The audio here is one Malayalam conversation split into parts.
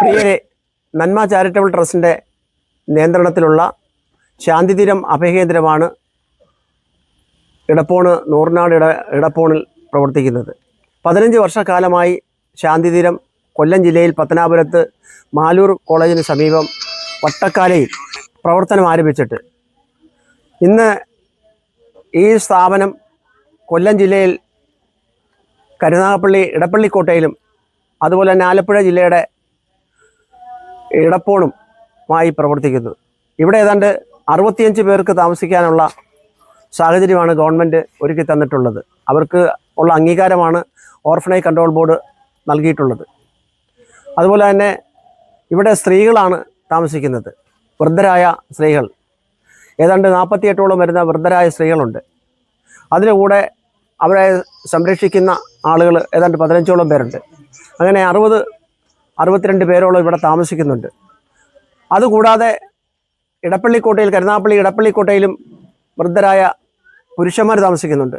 പ്രിയരെ നന്മ ചാരിറ്റബിൾ ട്രസ്റ്റിന്റെ നിയന്ത്രണത്തിലുള്ള ശാന്തിതീരം അഭയകേന്ദ്രമാണ് ഇടപ്പോണ് നൂറിനാട് ഇട ഇടപ്പോണിൽ പ്രവർത്തിക്കുന്നത്. പതിനഞ്ച് വർഷക്കാലമായി ശാന്തിതീരം കൊല്ലം ജില്ലയിൽ പത്തനാപുരത്ത് മാലൂർ കോളേജിന് സമീപം വട്ടക്കാലയിൽ പ്രവർത്തനം ആരംഭിച്ചിട്ട്. ഇന്ന് ഈ സ്ഥാപനം കൊല്ലം ജില്ലയിൽ കരുനാഗപ്പള്ളി ഇടപ്പള്ളിക്കോട്ടയിലും അതുപോലെ തന്നെ ആലപ്പുഴ ജില്ലയുടെ ഇടപ്പോണുമായി പ്രവർത്തിക്കുന്നു. ഇവിടെ ഏതാണ്ട് അറുപത്തിയഞ്ച് പേർക്ക് താമസിക്കാനുള്ള സാഹചര്യമാണ് ഗവൺമെന്റ് ഒരുക്കി തന്നിട്ടുള്ളത്. അവർക്ക് ഉള്ള അംഗീകാരമാണ് ഓർഫനേജ് കൺട്രോൾ ബോർഡ് നൽകിയിട്ടുള്ളത്. അതുപോലെ തന്നെ ഇവിടെ സ്ത്രീകളാണ് താമസിക്കുന്നത്. വൃദ്ധരായ സ്ത്രീകൾ. ഏതാണ്ട് നാൽപ്പത്തിയെട്ടോളം വരുന്ന വൃദ്ധരായ സ്ത്രീകളുണ്ട്. അതിന്റെ കൂടെ അവരെ സംരക്ഷിക്കുന്ന ആളുകൾ ഏതാണ്ട് പതിനഞ്ചോളം പേരുണ്ട്. അങ്ങനെ അറുപത് അറുപത്തിരണ്ട് പേരോളം ഇവിടെ താമസിക്കുന്നുണ്ട്. അതുകൂടാതെ ഇടപ്പള്ളിക്കോട്ടയിൽ കരുനാപ്പള്ളി ഇടപ്പള്ളിക്കോട്ടയിലും വൃദ്ധരായ പുരുഷന്മാർ താമസിക്കുന്നുണ്ട്.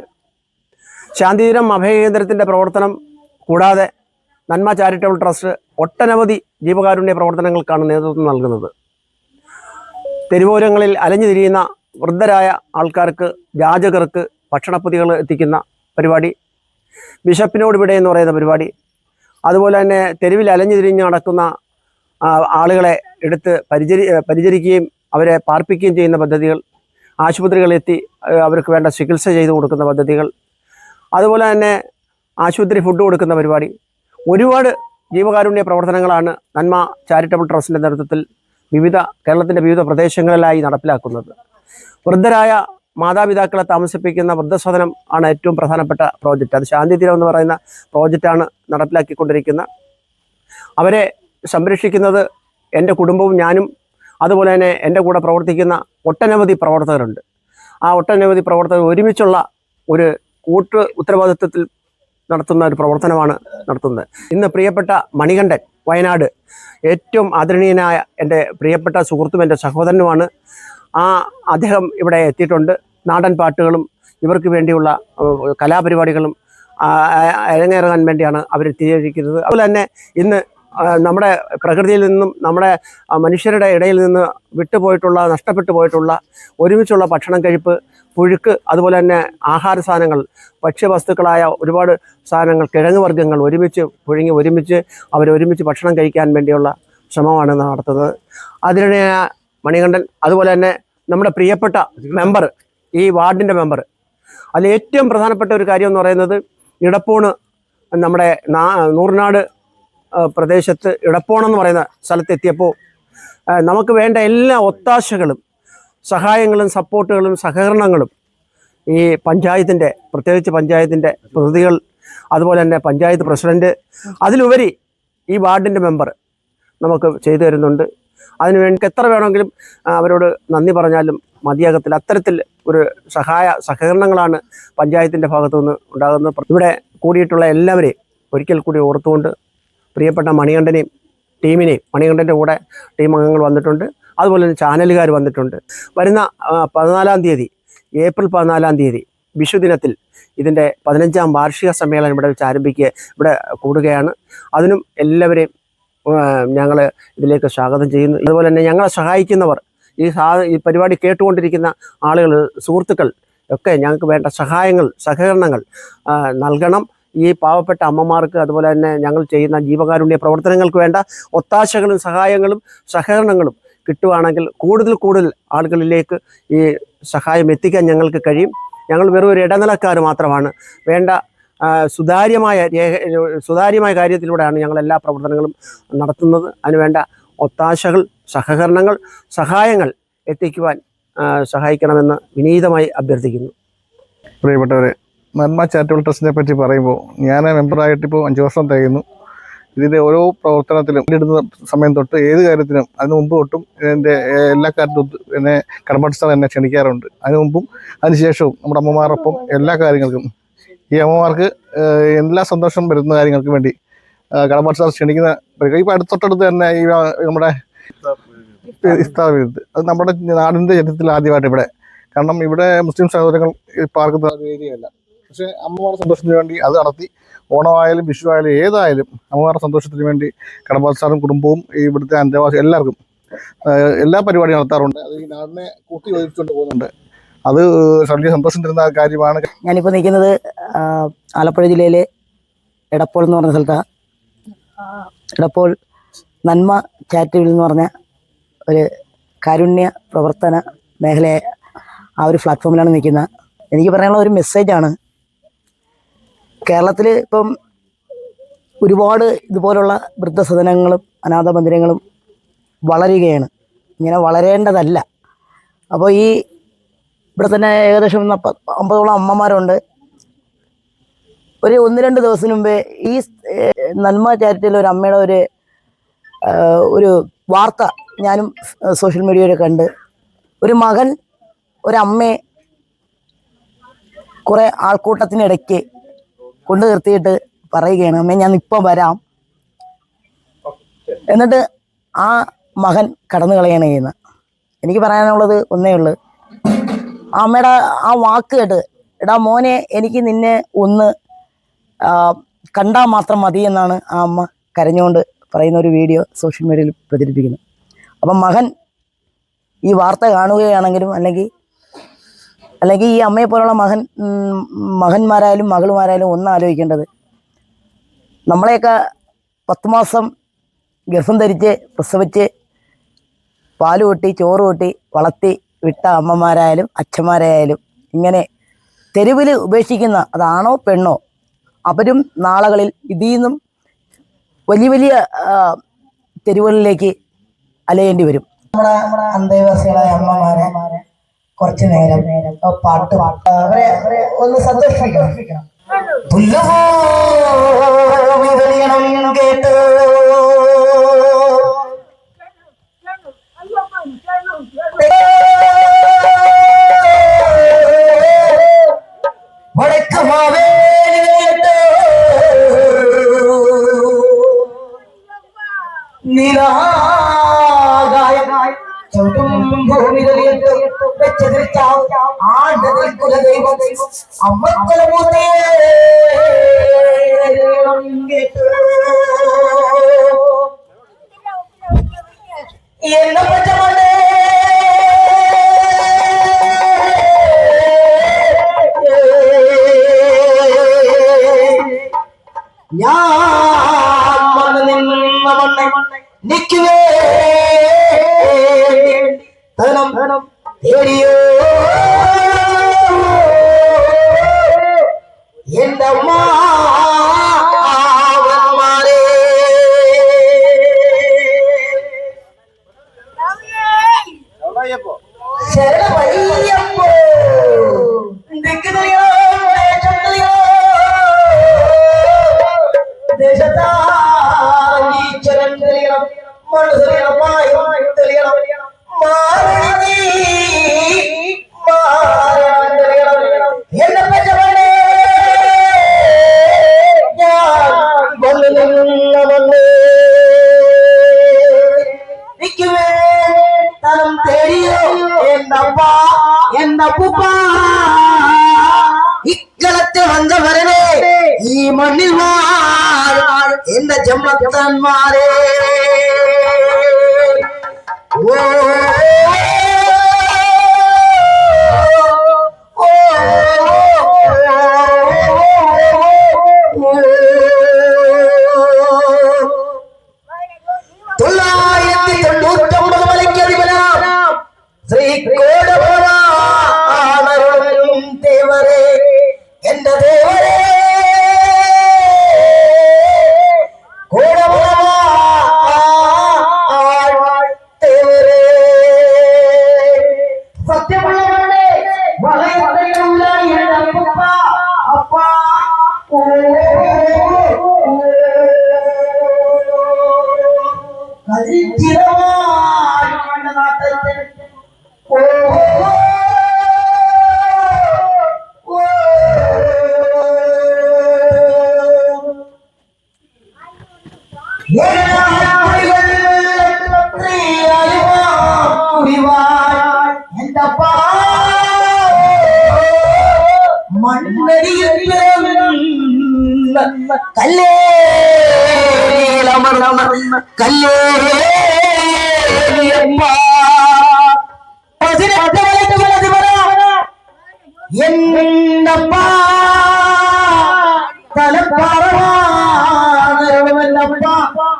ശാന്തിതീരം അഭയകേന്ദ്രത്തിന്റെ പ്രവർത്തനം കൂടാതെ നന്മ ചാരിറ്റബിൾ ട്രസ്റ്റ് ഒട്ടനവധി ജീവകാരുണ്യ പ്രവർത്തനങ്ങൾക്കാണ് നേതൃത്വം നൽകുന്നത്. തെരുവോരങ്ങളിൽ അലഞ്ഞു തിരിയുന്ന വൃദ്ധരായ ആൾക്കാർക്ക് യാചകർക്ക് ഭക്ഷണപ്പൊതികൾ എത്തിക്കുന്ന പരിപാടി ബിഷപ്പിനോട് ഇവിടെ എന്ന് പറയുന്ന പരിപാടി അതുപോലെ തന്നെ തെരുവിൽ അലഞ്ഞു തിരിഞ്ഞ് നടക്കുന്ന ആളുകളെ എടുത്ത് പരിചരി പരിചരിക്കുകയും അവരെ പാർപ്പിക്കുകയും ചെയ്യുന്ന പദ്ധതികൾ ആശുപത്രികളിലെത്തി അവർക്ക് വേണ്ട ചികിത്സ ചെയ്തു കൊടുക്കുന്ന പദ്ധതികൾ അതുപോലെ തന്നെ ആശുപത്രി ഫുഡ് കൊടുക്കുന്ന പരിപാടി ഒരുപാട് ജീവകാരുണ്യ പ്രവർത്തനങ്ങളാണ് നന്മ ചാരിറ്റബിൾ ട്രസ്റ്റിന്റെ നേതൃത്വത്തിൽ വിവിധ കേരളത്തിന്റെ വിവിധ പ്രദേശങ്ങളിലായി നടപ്പിലാക്കുന്നത്. വൃദ്ധരായ മാതാപിതാക്കളെ താമസിപ്പിക്കുന്ന വൃദ്ധസദനം ആണ് ഏറ്റവും പ്രധാനപ്പെട്ട പ്രോജക്റ്റ്. അത് ശാന്തിതീരം എന്ന് പറയുന്ന പ്രോജക്റ്റാണ് നടപ്പിലാക്കിക്കൊണ്ടിരിക്കുന്ന. അവരെ സംരക്ഷിക്കുന്നത് എന്റെ കുടുംബവും ഞാനും അതുപോലെ തന്നെ എന്റെ കൂടെ പ്രവർത്തിക്കുന്ന ഒട്ടനവധി പ്രവർത്തകരുണ്ട്. ആ ഒട്ടനവധി പ്രവർത്തകർ ഒരുമിച്ചുള്ള ഒരു കൂട്ട് ഉത്തരവാദിത്വത്തിൽ നടത്തുന്ന ഒരു പ്രവർത്തനമാണ് നടത്തുന്നത്. ഇന്ന് പ്രിയപ്പെട്ട മണികണ്ഠൻ വയനാട് ഏറ്റവും ആദരണീയനായ എന്റെ പ്രിയപ്പെട്ട സുഹൃത്തും എന്റെ സഹോദരനുമാണ്. ആ അദ്ദേഹം ഇവിടെ എത്തിയിട്ടുണ്ട്. നാടൻ പാട്ടുകളും ഇവർക്ക് വേണ്ടിയുള്ള കലാപരിപാടികളും അരങ്ങേറാൻ വേണ്ടിയാണ് അവർ എത്തിയിരിക്കുന്നത്. അതുപോലെ തന്നെ ഇന്ന് നമ്മുടെ പ്രകൃതിയിൽ നിന്നും നമ്മുടെ മനുഷ്യരുടെ ഇടയിൽ നിന്ന് വിട്ടുപോയിട്ടുള്ള നഷ്ടപ്പെട്ടു പോയിട്ടുള്ള ഒരുമിച്ചുള്ള ഭക്ഷണം കഴിപ്പ് പുഴുക്ക് അതുപോലെ തന്നെ ആഹാര സാധനങ്ങൾ ഭക്ഷ്യവസ്തുക്കളായ ഒരുപാട് സാധനങ്ങൾ കിഴങ്ങ് വർഗങ്ങൾ ഒരുമിച്ച് പുഴുങ്ങി ഒരുമിച്ച് അവർ ഒരുമിച്ച് ഭക്ഷണം കഴിക്കാൻ വേണ്ടിയുള്ള ശ്രമമാണ് നടത്തുന്നത്. അതിനിടെ മണികണ്ഠൻ അതുപോലെ തന്നെ നമ്മുടെ പ്രിയപ്പെട്ട മെമ്പർ ഈ വാർഡിന്റെ മെമ്പർ അതിൽ ഏറ്റവും പ്രധാനപ്പെട്ട ഒരു കാര്യം എന്ന് പറയുന്നത് ഇടപ്പൂണ് നമ്മുടെ നൂറിനാട് പ്രദേശത്ത് ഇടപ്പോണം എന്ന് പറയുന്ന സ്ഥലത്തെത്തിയപ്പോൾ നമുക്ക് വേണ്ട എല്ലാ ഒത്താശകളും സഹായങ്ങളും സപ്പോർട്ടുകളും സഹകരണങ്ങളും ഈ പഞ്ചായത്തിന്റെ പ്രത്യേകിച്ച് പഞ്ചായത്തിന്റെ പ്രതികൾ അതുപോലെ തന്നെ പഞ്ചായത്ത് പ്രസിഡന്റ് അതിലുപരി ഈ വാർഡിന്റെ മെമ്പർ നമുക്ക് ചെയ്തു തരുന്നുണ്ട്. അതിനുവേണ്ടി എത്ര വേണമെങ്കിലും അവരോട് നന്ദി പറഞ്ഞാലും മതിയാകത്തില്ല. അത്തരത്തിൽ ഒരു സഹായ സഹകരണങ്ങളാണ് പഞ്ചായത്തിന്റെ ഭാഗത്തുനിന്ന് ഉണ്ടാകുന്നത്. ഇവിടെ കൂടിയിട്ടുള്ള എല്ലാവരെയും ഒരിക്കൽ കൂടി ഓർത്തുകൊണ്ട് പ്രിയപ്പെട്ട മണികണ്ഠനെയും ടീമിനെയും മണികണ്ഠന്റെ കൂടെ ടീം അംഗങ്ങൾ വന്നിട്ടുണ്ട്. അതുപോലെ തന്നെ ചാനലുകാർ വന്നിട്ടുണ്ട്. വരുന്ന പതിനാലാം തീയതി ഏപ്രിൽ പതിനാലാം തീയതി വിഷുദിനത്തിൽ ഇതിന്റെ പതിനഞ്ചാം വാർഷിക സമ്മേളനം ഇവിടെ വെച്ച് ആരംഭിക്കുക ഇവിടെ കൂടുകയാണ്. അതിനും എല്ലാവരെയും ഞങ്ങൾ ഇതിലേക്ക് സ്വാഗതം ചെയ്യുന്നു. അതുപോലെ തന്നെ ഞങ്ങളെ സഹായിക്കുന്നവർ ഈ സാ ഈ പരിപാടി കേട്ടുകൊണ്ടിരിക്കുന്ന ആളുകൾ സുഹൃത്തുക്കൾ ഒക്കെ ഞങ്ങൾക്ക് വേണ്ട സഹായങ്ങൾ സഹകരണങ്ങൾ നൽകണം. ഈ പാവപ്പെട്ട അമ്മമാർക്ക് അതുപോലെ തന്നെ ഞങ്ങൾ ചെയ്യുന്ന ജീവകാരുണ്യ പ്രവർത്തനങ്ങൾക്ക് വേണ്ട ഒത്താശകളും സഹായങ്ങളും സഹകരണങ്ങളും കിട്ടുവാണെങ്കിൽ കൂടുതൽ കൂടുതൽ ആളുകളിലേക്ക് ഈ സഹായം എത്തിക്കാൻ ഞങ്ങൾക്ക് കഴിയും. ഞങ്ങൾ വെറും ഒരു ഇടനിലക്കാർ മാത്രമാണ്. വേണ്ട സുതാര്യമായ രേഖ സുതാര്യമായ കാര്യത്തിലൂടെയാണ് ഞങ്ങൾ എല്ലാ പ്രവർത്തനങ്ങളും നടത്തുന്നത്. അതിനുവേണ്ട ഒത്താശകൾ സഹകരണങ്ങൾ സഹായങ്ങൾ എത്തിക്കുവാൻ സഹായിക്കണമെന്ന് വിനീതമായി അഭ്യർത്ഥിക്കുന്നു. പ്രിയപ്പെട്ടവരെ നന്മ ചാരിറ്റബിൾ ട്രസ്റ്റിനെ പറ്റി പറയുമ്പോൾ ഞാൻ മെമ്പറായിട്ട് ഇപ്പോൾ അഞ്ച് വർഷം തികയുന്നു. ഇതിന്റെ ഓരോ പ്രവർത്തനത്തിലും ഇടുന്ന സമയം തൊട്ട് ഏത് കാര്യത്തിനും അതിന് മുമ്പ് തൊട്ടും എന്റെ എല്ലാ കാര്യത്തിലും എന്നെ കർമ്മസ്ഥാനം എന്നെ ക്ഷണിക്കാറുണ്ട്. അതിന് മുമ്പും അതിനുശേഷവും നമ്മുടെ അമ്മമാരൊപ്പം എല്ലാ കാര്യങ്ങൾക്കും. ഈ അമ്മമാർക്ക് എല്ലാ സന്തോഷം വരുന്ന കാര്യങ്ങൾക്കും വേണ്ടി കടമ്പാട്ട് ക്ഷണിക്കുന്ന ഇപ്പോൾ അടുത്തൊട്ടടുത്ത് തന്നെ ഈ നമ്മുടെ ഇഫ്താർ വിരുദ്ധ അത് നമ്മുടെ നാടിന്റെ ചരിത്രത്തിൽ ആദ്യമായിട്ട് ഇവിടെ. കാരണം ഇവിടെ മുസ്ലിം സഹോദരങ്ങൾ പാർക്കുന്ന ഏരിയയല്ല. പക്ഷേ അമ്മമാരുടെ സന്തോഷത്തിന് വേണ്ടി അത് നടത്തി. ഓണമായാലും വിഷു ആയാലും ഏതായാലും അമ്മമാരുടെ സന്തോഷത്തിന് വേണ്ടി കടമ്പാൽ സാറും കുടുംബവും ഇവിടുത്തെ അന്തേവാസി എല്ലാവർക്കും എല്ലാ പരിപാടിയും നടത്താറുണ്ട്. അത് ഈ നാടിനെ കൂട്ടി യോജിച്ചുകൊണ്ട് പോകുന്നുണ്ട്. അത് വലിയ സന്തോഷം തരുന്ന കാര്യമാണ്. ഞാനിപ്പോൾ നിൽക്കുന്നത് ആലപ്പുഴ ജില്ലയിലെ എടപ്പോൾ എന്ന് പറഞ്ഞ സ്ഥലത്താണ് എടപ്പോൾ നന്മ ചാരിറ്റബിൾ എന്ന് പറഞ്ഞ ഒരു കാരുണ്യ പ്രവർത്തന മേഖലയെ ആ ഒരു പ്ലാറ്റ്ഫോമിലാണ് നിൽക്കുന്നത്. എനിക്ക് പറയാനുള്ള ഒരു മെസ്സേജാണ് കേരളത്തിൽ ഇപ്പം ഒരുപാട് ഇതുപോലുള്ള വൃദ്ധസദനങ്ങളും അനാഥ മന്ദിരങ്ങളും വളരുകയാണ്. ഇങ്ങനെ വളരേണ്ടതല്ല. അപ്പോൾ ഈ ഇവിടെ തന്നെ ഏകദേശം അമ്പതോളം അമ്മമാരുണ്ട്. ഒരു ഒന്ന് രണ്ട് ദിവസം മുമ്പേ ഈ നന്മ ചാരിറ്റിയിൽ ഒരു അമ്മയുടെ ഒരു ഒരു വാർത്ത ഞാനും സോഷ്യൽ മീഡിയയിൽ കണ്ട് ഒരു മകൻ ഒരമ്മയെ കുറേ ആൾക്കൂട്ടത്തിനിടയ്ക്ക് കൊണ്ടു നിർത്തിയിട്ട് പറയുകയാണ് അമ്മേ ഞാൻ ഇപ്പം വരാം. എന്നിട്ട് ആ മകൻ കടന്നു കളയാണ് ചെയ്യുന്നത്. എനിക്ക് പറയാനുള്ളത് ഒന്നേ ഉള്ളൂ. ആ അമ്മയുടെ ആ വാക്ക് കേട്ട് എടാ മോനെ എനിക്ക് നിന്നെ ഒന്ന് കണ്ടാൽ മാത്രം മതി എന്നാണ് ആ അമ്മ കരഞ്ഞുകൊണ്ട് പറയുന്ന ഒരു വീഡിയോ സോഷ്യൽ മീഡിയയിൽ പ്രചരിപ്പിക്കുന്നത്. അപ്പം മകൻ ഈ വാർത്ത കാണുകയാണെങ്കിലും അല്ലെങ്കിൽ അല്ലെങ്കിൽ ഈ അമ്മയെ പോലുള്ള മകൻ മകന്മാരായാലും മകളുമാരായാലും ഒന്ന് ആലോചിക്കേണ്ടത്. നമ്മളെയൊക്കെ പത്ത് മാസം ഗർഭം ധരിച്ച് പ്രസവിച്ച് പാൽ കൂട്ടി ചോറ് കൂട്ടി വളർത്തി വിട്ട അമ്മമാരായാലും അച്ഛന്മാരായാലും ഇങ്ങനെ തെരുവിൽ ഉപേക്ഷിക്കുന്ന അതാണോ പെണ്ണോ അവരും നാളകളിൽ ഇതിൽ നിന്നും വലിയ വലിയ തെരുവുകളിലേക്ക് അലയേണ്ടി വരും. നമ്മുടെ അന്തേവാസികളായ അമ്മമാരെ കുറച്ചു നേരം. പാട്ട് അവരെ അവരെ ഒന്ന് സന്തോഷിപ്പിക്കണം. പുല്ലുപോലെറിയണം കേട്ടോ. కుల దైవం అమ్మ కులమూతే கல்லே கல்லே அப்பா பதினெட்டு வயது வலது வர என்னப்பா? தலப்பாரவா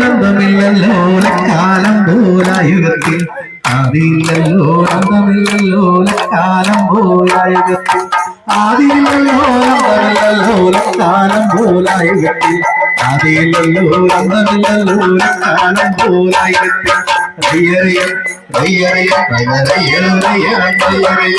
ലംബമില്ലല്ലോ കാലം പോലായുഗത്തിൽ. ആദിയില്ലല്ലോ ലംബമില്ലല്ലോ കാലം പോലായുഗത്തിൽ. ആദിയില്ലല്ലോ ലംബമില്ലല്ലോ കാലം പോലായുഗത്തിൽ. ആദിയില്ലല്ലോ ലംബമില്ലല്ലോ കാലം പോലായുഗത്തിൽ. റയ്യറിയ റയ്യറിയ റയ്യറിയ റയ്യറിയ.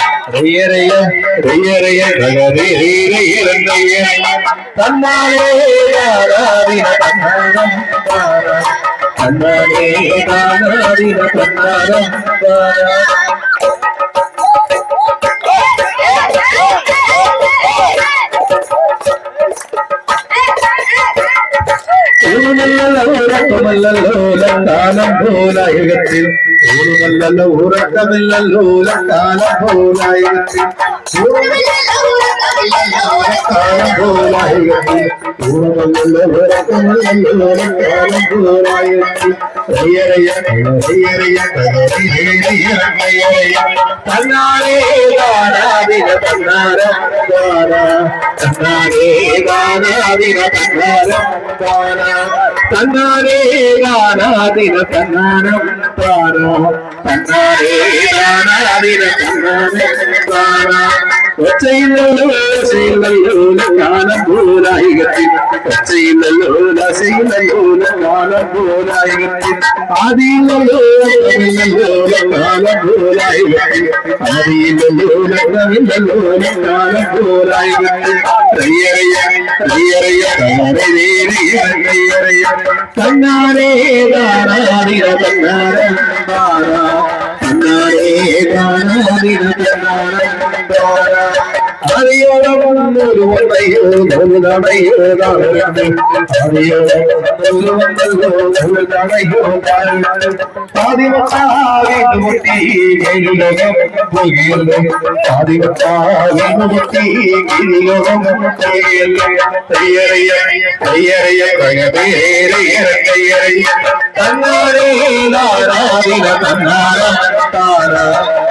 തന്നാരേ രാരായ തന്നാരം തന്നാരേ തന്നാരേ രാരാതിര തന്നാരം തന്നാരേ രാരാതിര തന്നാരം റയ്യറിയ റയ്യറിയ റയ്യറിയ റയ്യറിയ തന്നാരേ രാരാതിര തന്നാരം തന്നാരേ രാരാതിര തന്നാരം ഊണമല്ലല്ലോ ഉറക്കമല്ലല്ലോ കാലം പോലായുഗത്തിൽ ഊണമല്ലല്ലോ ഉറക്കമില്ലല്ലോ കാലം പോലായുഗത്തിൽ കാലം പോലായുഗത്തിൽ ഊണമല്ലല്ലോ ഉറക്കമല്ലല്ലോ കാലം പോലായുഗത്തിൽ റയ്യറയ്യ റയ്യറയ്യ റയ്യറയ്യ റയ്യറയ്യ തന്നാരേ ദാനാദിന തന്നാരം ദാന തന്നാരേ ദാനാദിന തന്നാരം ദാന തന്നാരേ ദാനാദിന തന്നാരം ദാന തന്നാരേ ദാനാദിന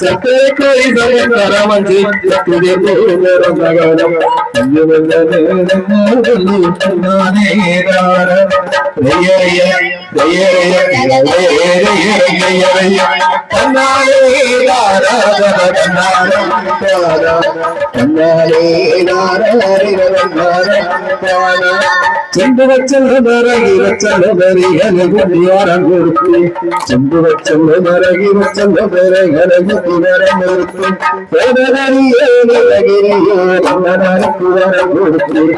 ಸಕಲ ಕೈಗಳ ಕರಮಜಿ ತುದೆ ಗೋರಮಗಳ ಚಂದುವ ಚಂದರಗಿರ ಚಂದರಿಗಲಗು ಯಾರ ಗುರುತಿ ಚಂದುವ ಚಂದರಗಿರ ಚಂದರಗಲಗು റയ്യറയ്യ തന്നാരേ റയ്യറയ്യ തന്നാരേ ദാനാദിന തന്നാരം ദാന തന്നാരേ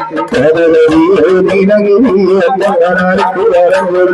ദാനാദിന തന്നാരം ദാന അറിയോളം